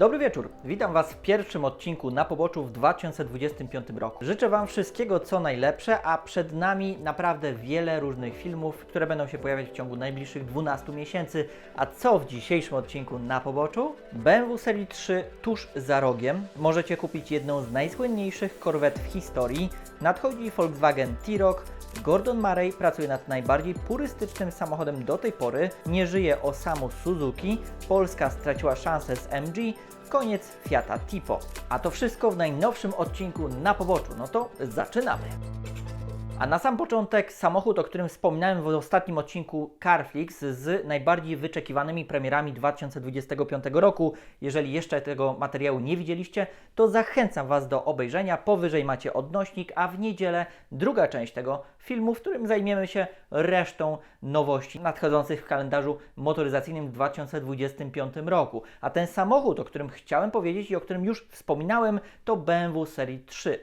Dobry wieczór. Witam Was w pierwszym odcinku na poboczu w 2025 roku. Życzę Wam wszystkiego co najlepsze, a przed nami naprawdę wiele różnych filmów, które będą się pojawiać w ciągu najbliższych 12 miesięcy. A co w dzisiejszym odcinku na poboczu? BMW Serii 3 tuż za rogiem. Możecie kupić jedną z najsłynniejszych korwet w historii. Nadchodzi Volkswagen T-Roc. Gordon Murray pracuje nad najbardziej purystycznym samochodem do tej pory. Nie żyje Osamu Suzuki. Polska straciła szansę z MG. Koniec Fiata Tipo. A to wszystko w najnowszym odcinku na poboczu. No to zaczynamy. A na sam początek samochód, o którym wspominałem w ostatnim odcinku Carflix z najbardziej wyczekiwanymi premierami 2025 roku. Jeżeli jeszcze tego materiału nie widzieliście, to zachęcam Was do obejrzenia. Powyżej macie odnośnik, a w niedzielę druga część tego filmu, w którym zajmiemy się resztą nowości nadchodzących w kalendarzu motoryzacyjnym w 2025 roku. A ten samochód, o którym chciałem powiedzieć i o którym już wspominałem, to BMW Serii 3.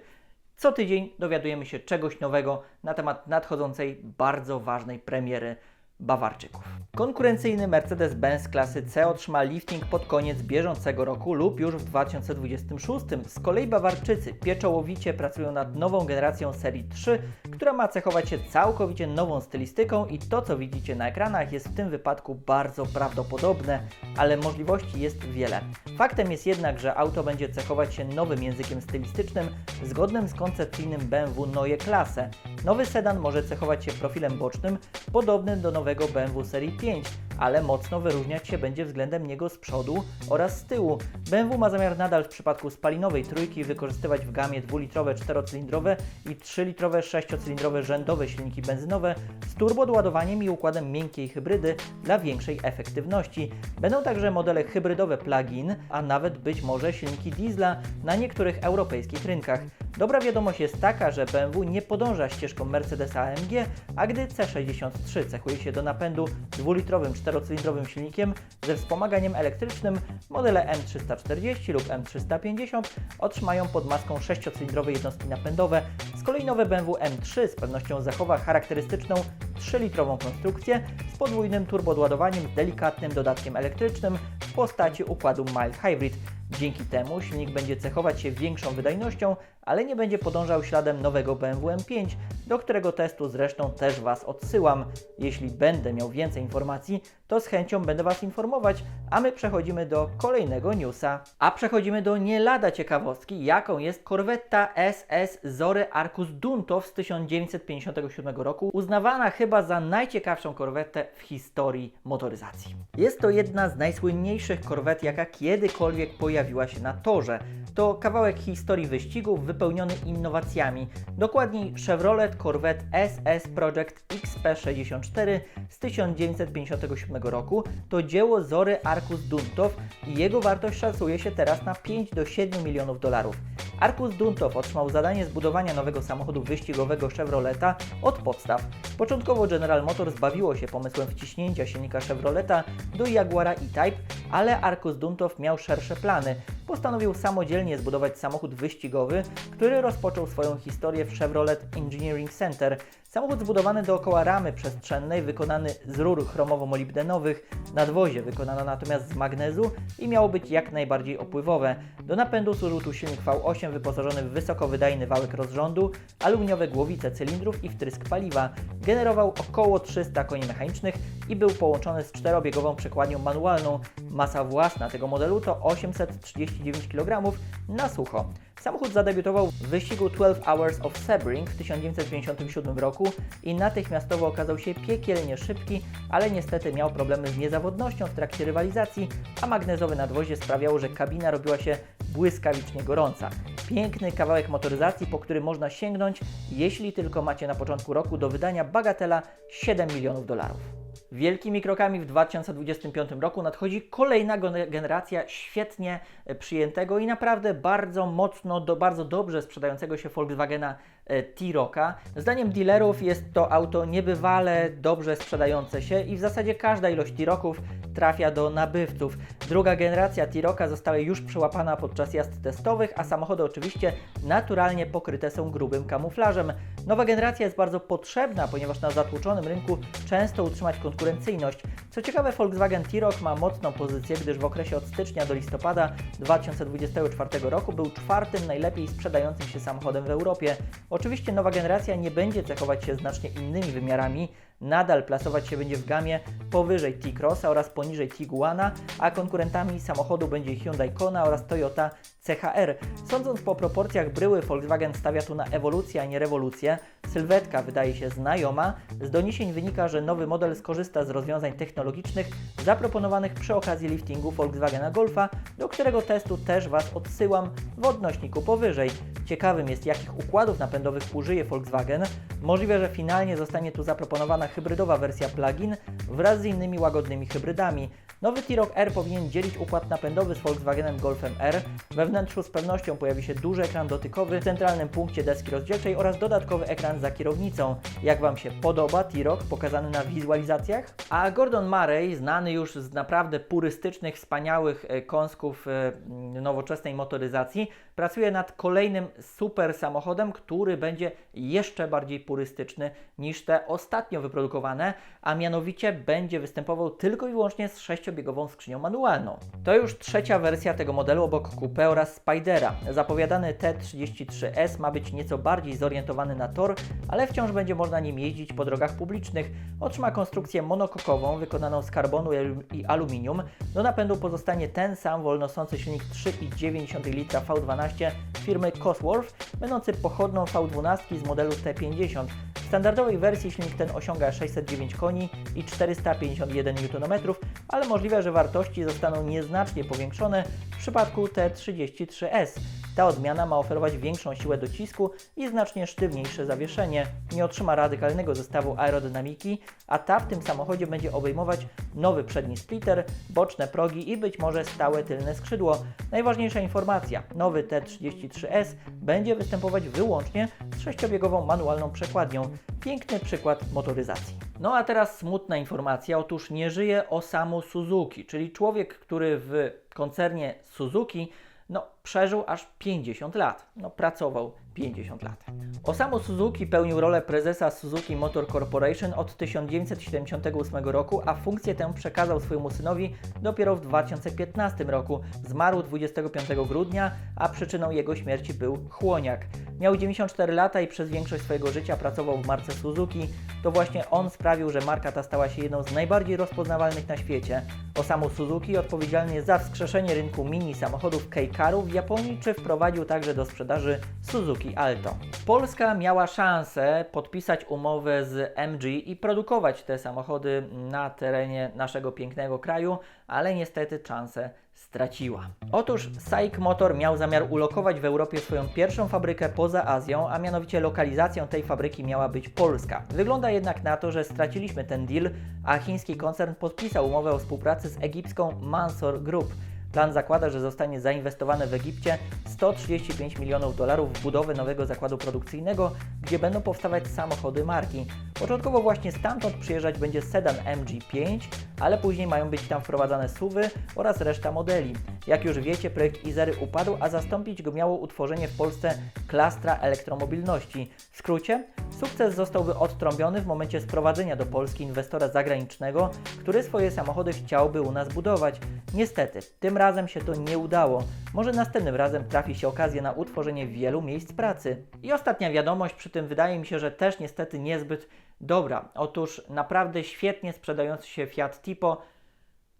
Co tydzień dowiadujemy się czegoś nowego na temat nadchodzącej bardzo ważnej premiery Bawarczyków. Konkurencyjny Mercedes-Benz klasy C otrzyma lifting pod koniec bieżącego roku lub już w 2026. Z kolei Bawarczycy pieczołowicie pracują nad nową generacją serii 3, która ma cechować się całkowicie nową stylistyką i to co widzicie na ekranach jest w tym wypadku bardzo prawdopodobne, ale możliwości jest wiele. Faktem jest jednak, że auto będzie cechować się nowym językiem stylistycznym zgodnym z koncepcyjnym BMW Neue Klasse. Nowy sedan może cechować się profilem bocznym podobnym do nowego BMW serii 5, ale mocno wyróżniać się będzie względem niego z przodu oraz z tyłu. BMW ma zamiar nadal w przypadku spalinowej trójki wykorzystywać w gamie 2-litrowe 4-cylindrowe i 3-litrowe 6-cylindrowe rzędowe silniki benzynowe z turbodoładowaniem i układem miękkiej hybrydy dla większej efektywności. Będą także modele hybrydowe plug-in, a nawet być może silniki diesla na niektórych europejskich rynkach. Dobra wiadomość jest taka, że BMW nie podąża ścieżką Mercedesa AMG, a gdy C63 cechuje się do napędu dwulitrowym czterocylindrowym silnikiem ze wspomaganiem elektrycznym, modele M340 lub M350 otrzymają pod maską sześciocylindrowe jednostki napędowe. Z kolei nowe BMW M3 z pewnością zachowa charakterystyczną 3-litrową konstrukcję z podwójnym turbodoładowaniem z delikatnym dodatkiem elektrycznym w postaci układu mild hybrid. Dzięki temu silnik będzie cechować się większą wydajnością, ale nie będzie podążał śladem nowego BMW M5, do którego testu zresztą też Was odsyłam. Jeśli będę miał więcej informacji, to z chęcią będę Was informować, a my przechodzimy do kolejnego newsa. A przechodzimy do nie lada ciekawostki, jaką jest korwetta SS Zory Arcus Duntow z 1957 roku, uznawana chyba za najciekawszą korwetę w historii motoryzacji. Jest to jedna z najsłynniejszych korwet, jaka kiedykolwiek pojawiła się na torze. To kawałek historii wyścigów wypełniony innowacjami. Dokładniej Chevrolet Corvette SS Project XP64 z 1957 roku to dzieło Zory Arcus Duntow i jego wartość szacuje się teraz na 5 do 7 milionów dolarów. Arcus Duntow otrzymał zadanie zbudowania nowego samochodu wyścigowego Chevroleta od podstaw. Początkowo General Motors bawiło się pomysłem wciśnięcia silnika Chevroleta do Jaguara E-Type, ale Arcus Duntow miał szersze plany. Postanowił samodzielnie zbudować samochód wyścigowy, który rozpoczął swoją historię w Chevrolet Engineering Center. Samochód zbudowany dookoła ramy przestrzennej, wykonany z rur chromowo-molibdenowych, nadwozie wykonano natomiast z magnezu i miało być jak najbardziej opływowe. Do napędu służył tu silnik V8 wyposażony w wysokowydajny wałek rozrządu, aluminiowe głowice cylindrów i wtrysk paliwa. Generował około 300 koni mechanicznych i był połączony z czterobiegową przekładnią manualną. Masa własna tego modelu to 839 kg na sucho. Samochód zadebiutował w wyścigu 12 Hours of Sebring w 1957 roku i natychmiastowo okazał się piekielnie szybki, ale niestety miał problemy z niezawodnością w trakcie rywalizacji, a magnezowe nadwozie sprawiało, że kabina robiła się błyskawicznie gorąca. Piękny kawałek motoryzacji, po który można sięgnąć, jeśli tylko macie na początku roku do wydania bagatela 7 milionów dolarów. Wielkimi krokami w 2025 roku nadchodzi kolejna generacja świetnie przyjętego i naprawdę bardzo mocno, do, bardzo dobrze sprzedającego się Volkswagena T-Rocka. Zdaniem dealerów jest to auto niebywale dobrze sprzedające się i w zasadzie każda ilość T-Rocków trafia do nabywców. Druga generacja T-Rocka została już przełapana podczas jazd testowych, a samochody oczywiście naturalnie pokryte są grubym kamuflażem. Nowa generacja jest bardzo potrzebna, ponieważ na zatłoczonym rynku często utrzymać konkurencyjność. Co ciekawe, Volkswagen T-Roc ma mocną pozycję, gdyż w okresie od stycznia do listopada 2024 roku był czwartym najlepiej sprzedającym się samochodem w Europie. Oczywiście nowa generacja nie będzie cechować się znacznie innymi wymiarami, nadal plasować się będzie w gamie powyżej T-Crossa oraz poniżej Tiguana, a konkurentami samochodu będzie Hyundai Kona oraz Toyota CHR. Sądząc po proporcjach bryły, Volkswagen stawia tu na ewolucję, a nie rewolucję. Sylwetka wydaje się znajoma. Z doniesień wynika, że nowy model skorzysta z rozwiązań technologicznych zaproponowanych przy okazji liftingu Volkswagena Golfa, do którego testu też Was odsyłam w odnośniku powyżej. Ciekawym jest, jakich układów napędowych użyje Volkswagen. Możliwe, że finalnie zostanie tu zaproponowana hybrydowa wersja plug-in wraz z innymi łagodnymi hybrydami. Nowy T-Roc R powinien dzielić układ napędowy z Volkswagenem Golfem R. We wnętrzu z pewnością pojawi się duży ekran dotykowy w centralnym punkcie deski rozdzielczej oraz dodatkowy ekran za kierownicą. Jak Wam się podoba T-Roc pokazany na wizualizacjach? A Gordon Murray, znany już z naprawdę purystycznych, wspaniałych e, kąsków e, nowoczesnej motoryzacji, pracuje nad kolejnym super samochodem, który będzie jeszcze bardziej purystyczny niż te ostatnio wyprodukowane, a mianowicie będzie występował tylko i wyłącznie z sześciobiegową skrzynią manualną. To już trzecia wersja tego modelu obok Coupe oraz Spidera. Zapowiadany T33S ma być nieco bardziej zorientowany na tor, ale wciąż będzie można nim jeździć po drogach publicznych. Otrzyma konstrukcję monokokową wykonaną z karbonu i aluminium. Do napędu pozostanie ten sam wolnosący silnik 3,9 litra V12 firmy Cosworth, będący pochodną V12 z modelu T50. W standardowej wersji silnik ten osiąga 609 koni i 451 Nm, ale możliwe, że wartości zostaną nieznacznie powiększone w przypadku T33S. Ta odmiana ma oferować większą siłę docisku i znacznie sztywniejsze zawieszenie. Nie otrzyma radykalnego zestawu aerodynamiki, a ta w tym samochodzie będzie obejmować nowy przedni splitter, boczne progi i być może stałe tylne skrzydło. Najważniejsza informacja: nowy T33S będzie występować wyłącznie z sześciobiegową manualną przekładnią. Piękny przykład motoryzacji. No a teraz smutna informacja. Otóż nie żyje Osamu Suzuki, czyli człowiek, który w koncernie Suzuki no, przeżył aż 50 lat. No, pracował 50 lat. Osamu Suzuki pełnił rolę prezesa Suzuki Motor Corporation od 1978 roku, a funkcję tę przekazał swojemu synowi dopiero w 2015 roku. Zmarł 25 grudnia, a przyczyną jego śmierci był chłoniak. Miał 94 lata i przez większość swojego życia pracował w marce Suzuki. To właśnie on sprawił, że marka ta stała się jedną z najbardziej rozpoznawalnych na świecie. Osamu Suzuki odpowiedzialny za wskrzeszenie rynku mini samochodów K-Carów w Japonii, czy wprowadził także do sprzedaży Suzuki Alto. Polska miała szansę podpisać umowę z MG i produkować te samochody na terenie naszego pięknego kraju, ale niestety szansę straciła. Otóż SAIC Motor miał zamiar ulokować w Europie swoją pierwszą fabrykę poza Azją, a mianowicie lokalizacją tej fabryki miała być Polska. Wygląda jednak na to, że straciliśmy ten deal, a chiński koncern podpisał umowę o współpracy z egipską Mansor Group. Plan zakłada, że zostanie zainwestowane w Egipcie 135 milionów dolarów w budowę nowego zakładu produkcyjnego, gdzie będą powstawać samochody marki. Początkowo właśnie stamtąd przyjeżdżać będzie sedan MG5, ale później mają być tam wprowadzane SUVy oraz reszta modeli. Jak już wiecie, projekt Izery upadł, a zastąpić go miało utworzenie w Polsce klastra elektromobilności. W skrócie, sukces zostałby odtrąbiony w momencie sprowadzenia do Polski inwestora zagranicznego, który swoje samochody chciałby u nas budować. Niestety, tym razem się to nie udało. Może następnym razem trafi się okazja na utworzenie wielu miejsc pracy. I ostatnia wiadomość, przy tym wydaje mi się, że też niestety niezbyt dobra. Otóż naprawdę świetnie sprzedający się Fiat Tipo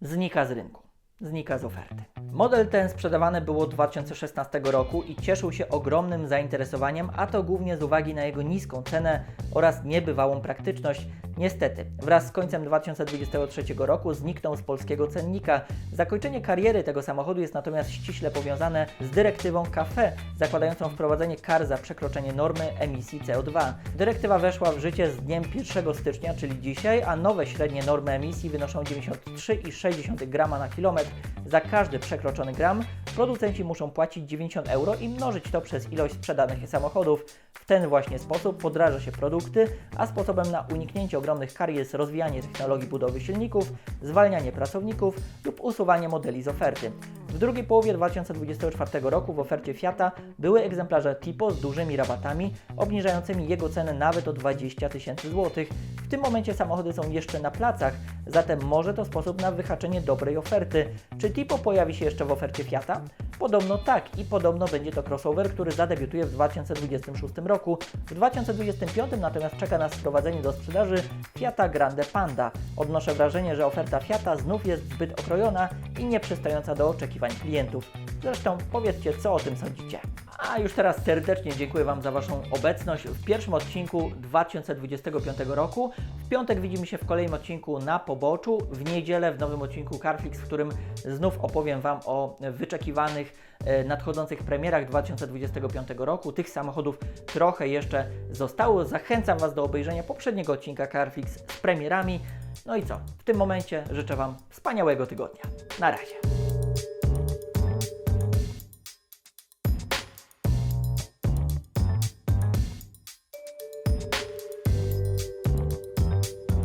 znika z rynku znika z oferty. Model ten sprzedawany było od 2016 roku i cieszył się ogromnym zainteresowaniem, a to głównie z uwagi na jego niską cenę oraz niebywałą praktyczność. Niestety, wraz z końcem 2023 roku zniknął z polskiego cennika. Zakończenie kariery tego samochodu jest natomiast ściśle powiązane z dyrektywą CAFE, zakładającą wprowadzenie kar za przekroczenie normy emisji CO2. Dyrektywa weszła w życie z dniem 1 stycznia, czyli dzisiaj, a nowe średnie normy emisji wynoszą 93,6 g na kilometr za każdy przekroczony przekroczony gram, producenci muszą płacić 90 euro i mnożyć to przez ilość sprzedanych samochodów. W ten właśnie sposób podraża się produkty, a sposobem na uniknięcie ogromnych kar jest rozwijanie technologii budowy silników, zwalnianie pracowników lub usuwanie modeli z oferty. W drugiej połowie 2024 roku w ofercie Fiata były egzemplarze Tipo z dużymi rabatami, obniżającymi jego cenę nawet o 20 tysięcy złotych. W tym momencie samochody są jeszcze na placach, zatem może to sposób na wyhaczenie dobrej oferty. Czy Tipo pojawi się jeszcze w ofercie Fiata? Podobno tak i podobno będzie to crossover, który zadebiutuje w 2026 roku. W 2025 natomiast czeka nas wprowadzenie do sprzedaży Fiata Grande Panda. Odnoszę wrażenie, że oferta Fiata znów jest zbyt okrojona i nieprzystająca do oczekiwań klientów. Zresztą powiedzcie, co o tym sądzicie. A już teraz serdecznie dziękuję Wam za Waszą obecność w pierwszym odcinku 2025 roku. W piątek widzimy się w kolejnym odcinku na poboczu, w niedzielę w nowym odcinku Carflix, w którym znów opowiem Wam o wyczekiwanych e, nadchodzących premierach 2025 roku. Tych samochodów trochę jeszcze zostało. Zachęcam Was do obejrzenia poprzedniego odcinka Carflix z premierami. No i co? W tym momencie życzę Wam wspaniałego tygodnia. Na razie.